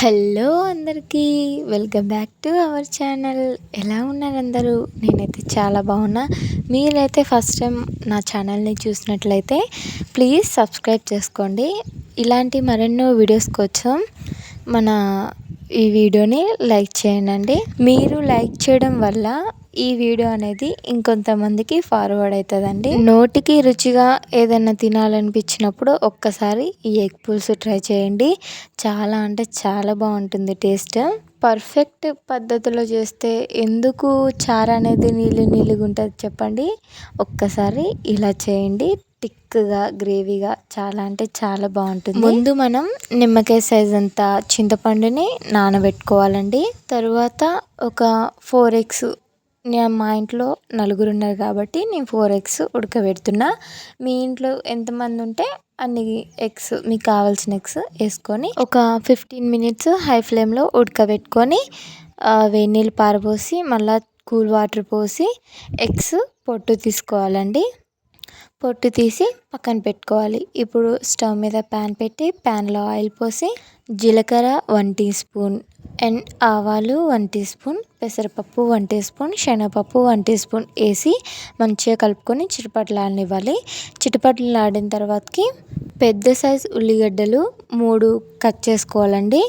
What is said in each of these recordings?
Hello అందరికీ welcome back to our channel. ఎలా ఉన్నారు అందరూ? నేనైతే చాలా బాగున్నా. మీరైతే ఫస్ట్ టైం నా ఛానల్ని చూసినట్లయితే ప్లీజ్ సబ్స్క్రైబ్ చేసుకోండి. ఇలాంటి మరెన్నో వీడియోస్ కోసం మన ఈ వీడియోని లైక్ చేయండి. మీరు లైక్ చేయడం వల్ల ఈ వీడియో అనేది ఇంకొంతమందికి ఫార్వర్డ్ అవుతుందండి. నోటికి రుచిగా ఏదైనా తినాలనిపించినప్పుడు ఒక్కసారి ఈ ఎగ్ పులుసు ట్రై చేయండి. చాలా అంటే చాలా బాగుంటుంది టేస్ట్. పర్ఫెక్ట్ పద్ధతిలో చేస్తే ఎందుకు చారు అనేది నీళ్ళు నీళ్ళుగా ఉంటుంది చెప్పండి. ఒక్కసారి ఇలా చేయండి. థిక్గా గ్రేవీగా చాలా అంటే చాలా బాగుంటుంది. ముందు మనం నిమ్మకాయ సైజ్ అంతా చింతపండుని నానబెట్టుకోవాలండి. తర్వాత ఒక ఫోర్ ఎగ్స్ నేను మా ఇంట్లో నలుగురు ఉన్నారు కాబట్టి నేను ఫోర్ ఎగ్స్ ఉడకబెడుతున్నా. మీ ఇంట్లో ఎంతమంది ఉంటే అన్ని ఎగ్స్ మీకు కావాల్సిన ఎగ్స్ వేసుకొని ఒక ఫిఫ్టీన్ మినిట్స్ హై ఫ్లేమ్లో ఉడకబెట్టుకొని వేడి నీళ్ళు పారబోసి మళ్ళీ కూల్ వాటర్ పోసి ఎగ్స్ పొట్టు తీసుకోవాలండి. పొట్టు తీసి పక్కన పెట్టుకోవాలి. ఇప్పుడు స్టవ్ మీద ప్యాన్ పెట్టి ప్యాన్లో ఆయిల్ పోసి జీలకర్ర వన్ టీ స్పూన్ అండ్ ఆవాలు వన్ టీ స్పూన్ పెసరపప్పు వన్ టీ స్పూన్ శనగపప్పు వన్ టీ స్పూన్ వేసి మంచిగా కలుపుకొని చిటపట్లాడనివ్వాలి. చిటపట్లాడిన తర్వాతకి పెద్ద సైజ్ ఉల్లిగడ్డలు మూడు కట్ చేసుకోవాలండి.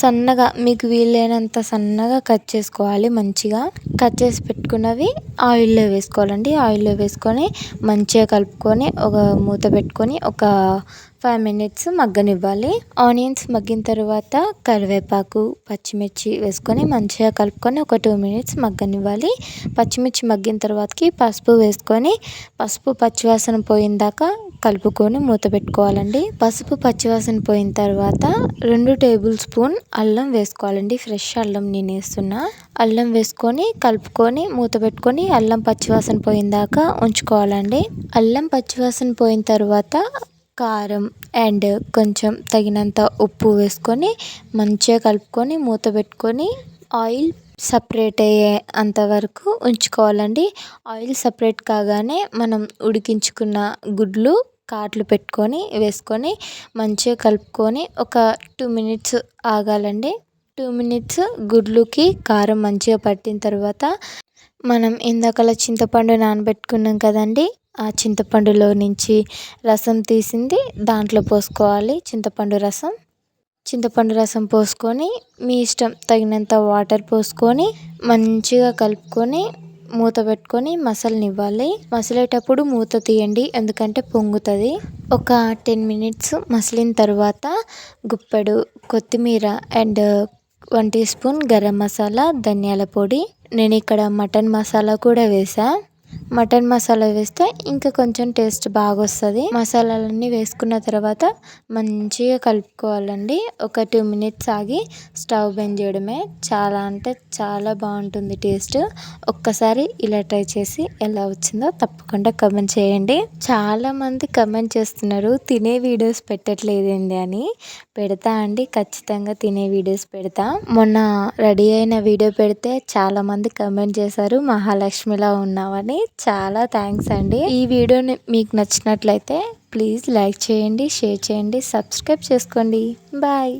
సన్నగా మీకు వీలైనంత సన్నగా కట్ చేసుకోవాలి మంచిగా. కట్ చేసి పెట్టుకున్నవి ఆయిల్లో వేసుకోవాలండి. ఆయిల్లో వేసుకొని మంచిగా కలుపుకొని ఒక మూత పెట్టుకొని ఒక ఫైవ్ మినిట్స్ మగ్గనివ్వాలి. ఆనియన్స్ మగ్గిన తర్వాత కరివేపాకు పచ్చిమిర్చి వేసుకొని మంచిగా కలుపుకొని ఒక టూ మినిట్స్ మగ్గనివ్వాలి. పచ్చిమిర్చి మగ్గిన తర్వాతకి పసుపు వేసుకొని పసుపు పచ్చివాసన పోయిన దాకా కలుపుకొని మూత పెట్టుకోవాలండి. పసుపు పచ్చివాసన పోయిన తర్వాత రెండు టేబుల్ స్పూన్ అల్లం వేసుకోవాలండి. ఫ్రెష్ అల్లం నేను వేస్తున్నా. అల్లం వేసుకొని కలుపుకొని మూత పెట్టుకొని అల్లం పచ్చివాసన పోయిన దాకా ఉంచుకోవాలండి. అల్లం పచ్చివాసన పోయిన తర్వాత కారం అండ్ కొంచెం తగినంత ఉప్పు వేసుకొని మంచిగా కలుపుకొని మూత పెట్టుకొని ఆయిల్ సపరేట్ అయ్యే అంతవరకు ఉంచుకోవాలండి. ఆయిల్ సపరేట్ కాగానే మనం ఉడికించుకున్న గుడ్లు కాట్లు పెట్టుకొని వేసుకొని మంచిగా కలుపుకొని ఒక టూ మినిట్స్ ఆగాలండి. టూ మినిట్స్ గుడ్లుకి కారం మంచిగా పట్టిన తర్వాత మనం ఇందాకలా చింతపండు నానబెట్టుకున్నాం కదండి ఆ చింతపండులో నుంచి రసం తీసింది దాంట్లో పోసుకోవాలి చింతపండు రసం. చింతపండు రసం పోసుకొని మీ ఇష్టం తగినంత వాటర్ పోసుకొని మంచిగా కలుపుకొని మూత పెట్టుకొని మసలనివ్వాలి. మసిలేటప్పుడు మూత తీయండి ఎందుకంటే పొంగుతుంది. ఒక టెన్ మినిట్స్ మసిలిన తర్వాత గుప్పెడు కొత్తిమీర and one teaspoon garam masala ధనియాల పొడి. నేను ఇక్కడ మటన్ మసాలా కూడా వేసాను మటన్ మసాలా వేస్తే ఇంకా కొంచెం టేస్ట్ బాగా వస్తుంది మసాలాలన్నీ వేసుకున్న తర్వాత మంచిగా కలుపుకోవాలండి. ఒక టూ మినిట్స్ ఆగి స్టవ్ బంద్ చేయడమే. చాలా అంటే చాలా బాగుంటుంది టేస్ట్. ఒక్కసారి ఇలా ట్రై చేసి ఎలా వచ్చిందో తప్పకుండా కమెంట్ చేయండి. చాలామంది కమెంట్ చేస్తున్నారు తినే వీడియోస్ పెట్టట్లేదండి అని. పెడతా అండి ఖచ్చితంగా తినే వీడియోస్ పెడతా. మొన్న రెడీ అయిన వీడియో పెడితే చాలామంది కమెంట్ చేశారు మహాలక్ష్మిలా ఉన్నావని. చాలా థ్యాంక్స్ అండి. ఈ వీడియోని మీకు నచ్చినట్లయితే ప్లీజ్ లైక్ చేయండి షేర్ చేయండి సబ్స్క్రైబ్ చేసుకోండి. బాయ్